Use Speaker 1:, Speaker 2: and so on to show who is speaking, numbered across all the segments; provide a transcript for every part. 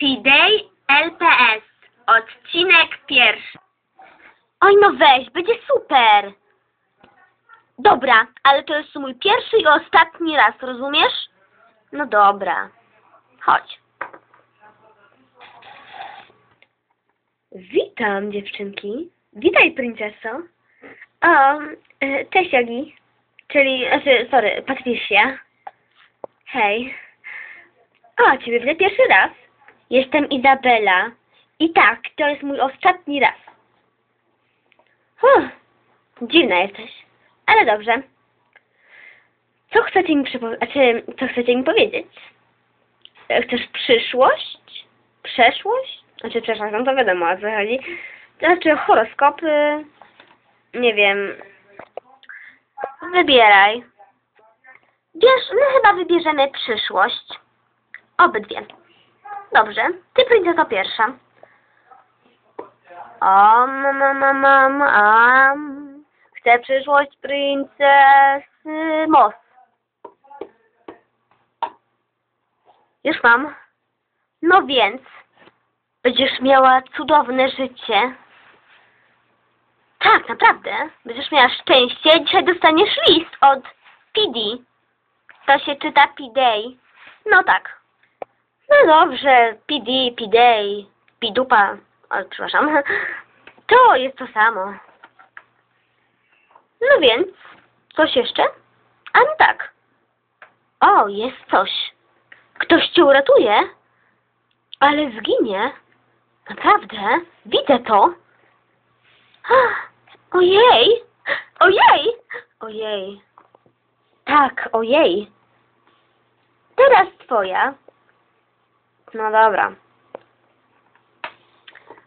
Speaker 1: Pidej LPS. Odcinek pierwszy.
Speaker 2: Oj no weź, będzie super. Dobra, ale to jest mój pierwszy i ostatni raz, rozumiesz? No dobra. Chodź. Witam dziewczynki. Witaj princeso. O, e, cześć Jogi. Czyli, znaczy, sorry, Patricia. Hej. O, ciebie widzę pierwszy raz. Jestem Izabela. I tak, to jest mój ostatni raz. Huh, dziwna jesteś. Ale dobrze. Co chcecie mi co chcecie mi powiedzieć? E, Chcesz przyszłość? Przeszłość? Znaczy, przepraszam, to wiadomo o co chodzi. Znaczy, horoskopy? Nie wiem. Wybieraj. Wiesz, my chyba wybierzemy przyszłość. Obydwie. Dobrze. Ty princeso pierwsza. Am, mam, mam, mam, am. Chcę przyszłość princesy Mos. Już mam. No więc, będziesz miała cudowne życie. Tak, naprawdę. Będziesz miała szczęście. Dzisiaj dostaniesz list od PD. To się czyta Pidej. No tak. No dobrze, PD, Pidej, Pidupa. Przepraszam. To jest to samo. No więc, coś jeszcze? A no tak. O, jest coś. Ktoś cię uratuje? Ale zginie? Naprawdę? Widzę to. Ojej! Ojej! Ojej. Tak, ojej. Teraz twoja. No dobra.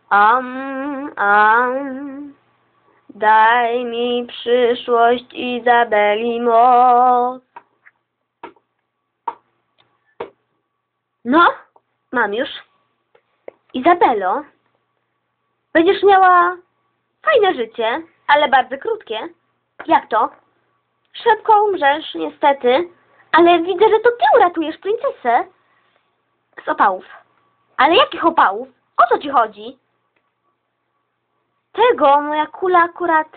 Speaker 2: Am, am. Daj mi przyszłość Izabeli Moss. No, mam już. Izabelo, będziesz miała fajne życie, ale bardzo krótkie. Jak to? Szybko umrzesz, niestety, ale widzę, że to ty uratujesz princesę z opałów. Ale jakich opałów? O co ci chodzi? Tego moja kula akurat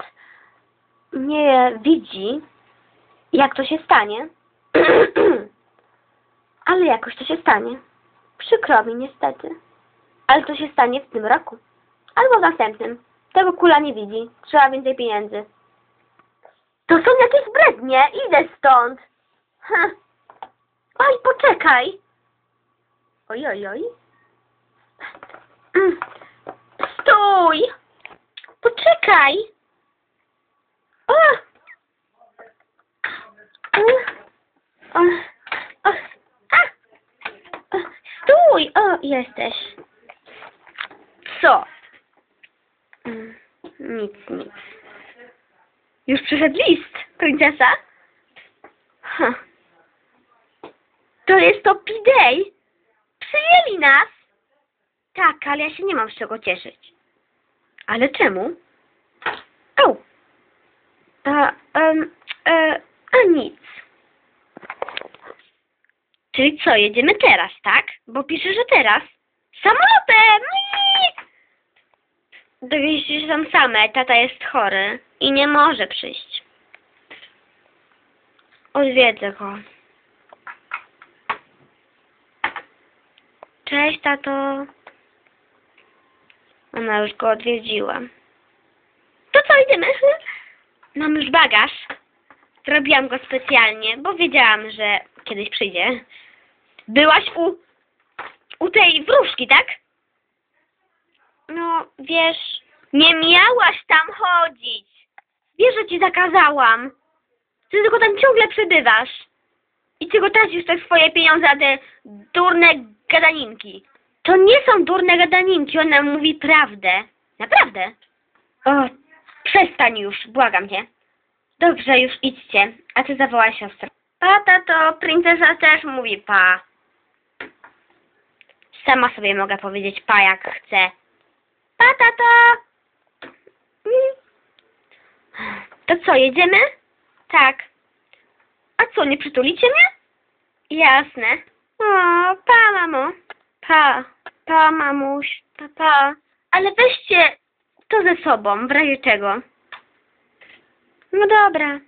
Speaker 2: nie widzi, jak to się stanie. Ale jakoś to się stanie. Przykro mi niestety. Ale to się stanie w tym roku. Albo w następnym. Tego kula nie widzi. Trzeba więcej pieniędzy. To są jakieś brednie. Idę stąd. Oj, poczekaj. Oj, oj, oj. Mm. Stój! Poczekaj! O! O! O! A! Stój! O, jesteś. Co? Mm, Nic, nic. Już przyszedł list, princesa? Ha. To jest to Pidej. Przyjęli nas. Tak, ale ja się nie mam z czego cieszyć. Ale czemu? O! A, em, e, a nic. Czyli co, jedziemy teraz, tak? Bo pisze, że teraz. Samolotem! Iii! Dowieźcie się tam same, tata jest chory i nie może przyjść. Odwiedzę go. Cześć, tato. Ona już go odwiedziła. To co, idziemy? Mam już bagaż. Zrobiłam go specjalnie, bo wiedziałam, że kiedyś przyjdzie. Byłaś u, u tej wróżki, tak? No, wiesz, nie miałaś tam chodzić. Wiesz, że ci zakazałam. Ty tylko tam ciągle przebywasz. I tylko tracisz te swoje pieniądze na te durne gadaninki. To nie są durne gadaninki, ona mówi prawdę. Naprawdę. O, przestań już, błagam cię. Dobrze, już idźcie. A ty zawołaj siostrę. Pa, tato, princesa też mówi pa. Sama sobie mogę powiedzieć pa jak chcę. Pa, tato! Mm. To co, jedziemy? Tak. A co, nie przytulicie mnie? Jasne. O, pa, mamo. Pa. Pa, mamuś, pa, pa. Ale weźcie to ze sobą, w razie czego. No dobra.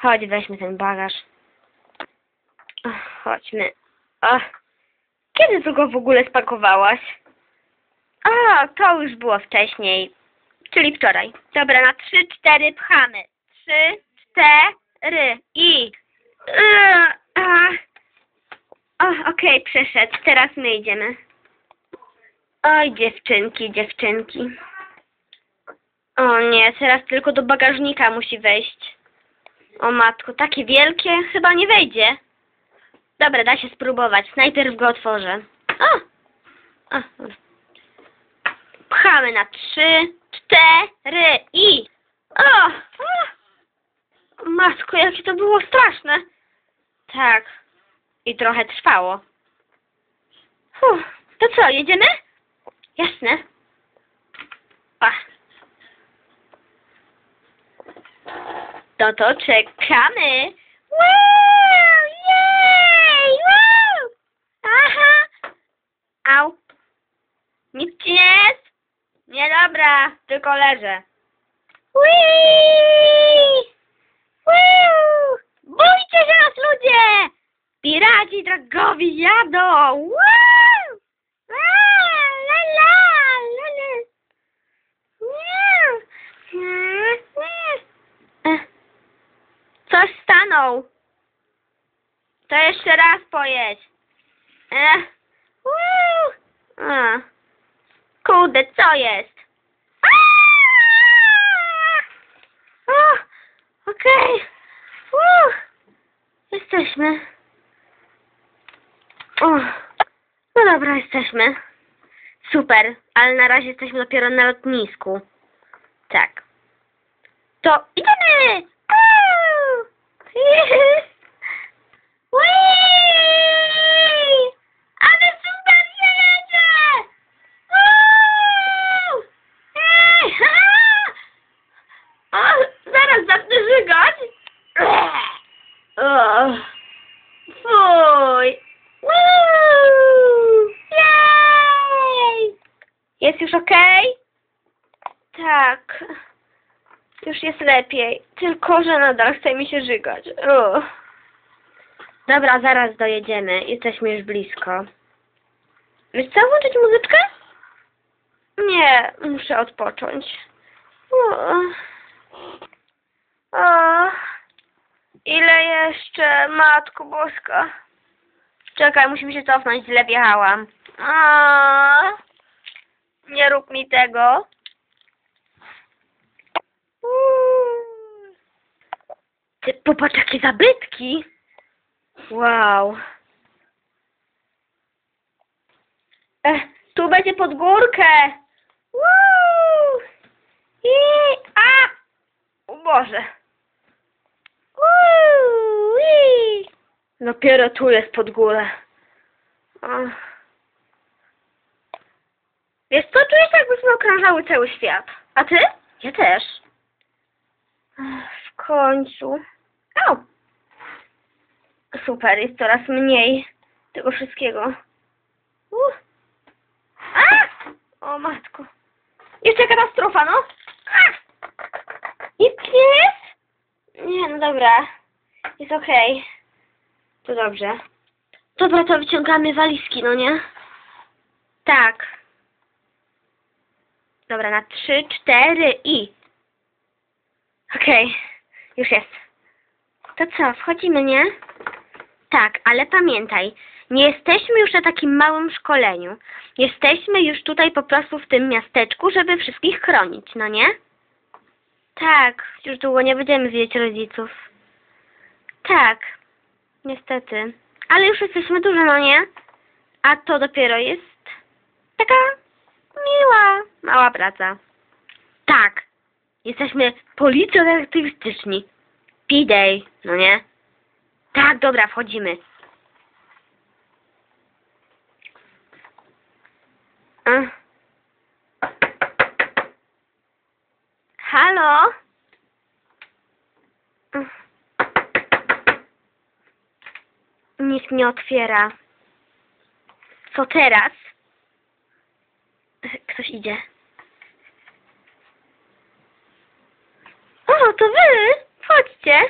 Speaker 2: Chodź, weźmy ten bagaż. Ach, chodźmy. Ach. Kiedy ty go w ogóle spakowałaś? A, to już było wcześniej. Czyli wczoraj. Dobra, na trzy, cztery pchamy. Trzy, cztery i... Yy, a. O, okej, przeszedł. Teraz my idziemy. Oj, dziewczynki, dziewczynki. O nie, teraz tylko do bagażnika musi wejść. O matko, takie wielkie? Chyba nie wejdzie. Dobra, da się spróbować. Najpierw go otworzę. O! o. Pchamy na trzy, cztery i... O! o! Matko, jakie to było straszne. Tak. I trochę trwało. Fuh, to co, jedziemy? Jasne. Pa. To to czekamy. Wow! Jej! Wow! Aha! Au. Nic ci nie jest? Niedobra, tylko leżę. Whee! Woo! Bójcie się nas ludzie! Piraci drogowi jadą! Wow! La. Coś stanął. To jeszcze raz pojedź. A. Kurde, co jest? Aaa! O, Okej. Uff. Jesteśmy. No dobra, jesteśmy. Super, ale na razie jesteśmy dopiero na lotnisku. Tak. To idziemy! Whee! Ale super się jedzie! Uuu! Ej, ha! O, zaraz zacznę żygać. O, fuj. Woo! Jej! Jest już okej? Tak. Już jest lepiej. Tylko, że nadal chce mi się żygać. Uff. Dobra, zaraz dojedziemy. Jesteśmy już blisko. Wiesz co, włączyć muzyczkę? Nie, muszę odpocząć. O. O. Ile jeszcze, Matko Boska? Czekaj, musimy się cofnąć, źle wjechałam. A. Nie rób mi tego. Uuu. Ty popatrz, jakie zabytki. Wow. E, tu będzie pod górkę. Woo! I a! O Boże. Woo! I. Dopiero tu jest pod górę. O. Wiesz co, czuję się jakbyśmy okrążały cały świat. A ty? Ja też. Ech, W końcu. O! Super, jest coraz mniej tego wszystkiego. Uh. A! O matko. Jeszcze katastrofa, no. A! Nie jest? Nie, no dobra. Jest okej. To dobrze. Dobra, to wyciągamy walizki, no nie? Tak. Dobra, na trzy, cztery i... Okej, już jest. To co, wchodzimy, nie? Tak, ale pamiętaj, nie jesteśmy już na takim małym szkoleniu. Jesteśmy już tutaj po prostu w tym miasteczku, żeby wszystkich chronić, no nie? Tak, już długo nie będziemy widzieć rodziców. Tak, niestety. Ale już jesteśmy duże, no nie? A to dopiero jest taka miła, mała praca. Tak, jesteśmy policją detektywistyczni. P-Day, no nie? Tak, dobra, wchodzimy. A. nie otwiera. Co teraz? Ktoś idzie. O, to wy! Chodźcie!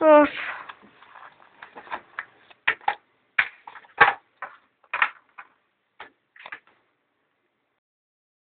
Speaker 2: Uff.